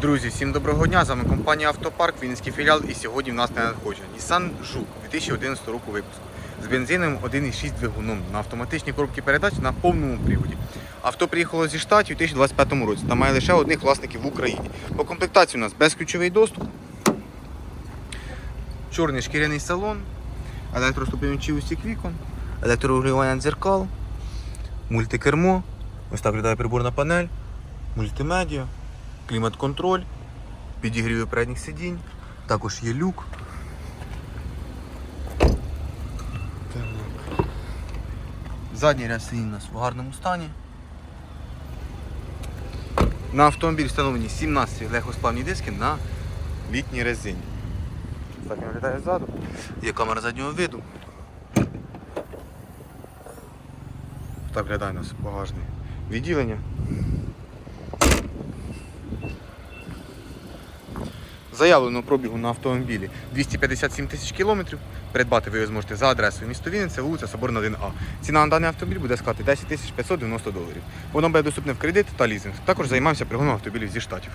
Друзі, всім доброго дня! З вами компанія Автопарк, Вінницький філіал і сьогодні в нас не надходження. Nissan Жук 2011 року випуску з бензином 1,6 двигуном на автоматичній коробці передач на повному приводі. Авто приїхало зі штатів у 2025 році та має лише одних власників в Україні. По комплектації у нас безключовий доступ, чорний шкіряний салон, електроступенючий усік вікон, електрорегулювання дзеркал, мультикермо, ось так виглядає приборна панель, мультимедіа клімат-контроль, підігріви передніх сидінь, також є люк. Задній ряд сидінь у нас в гарному стані. На автомобіль встановлені 17 легкосплавні диски на літній резині. Так він виглядає ззаду. Є камера заднього виду. Так виглядає у нас багажне відділення. Заявлено пробігу на автомобілі 257 тисяч кілометрів. Придбати ви його зможете за адресою місто Вінниця, вулиця Соборна 1А. Ціна на даний автомобіль буде складати 10 тисяч 590 доларів. Воно буде доступне в кредит та лізинг. Також займаємося пригоном автомобілів зі штатів.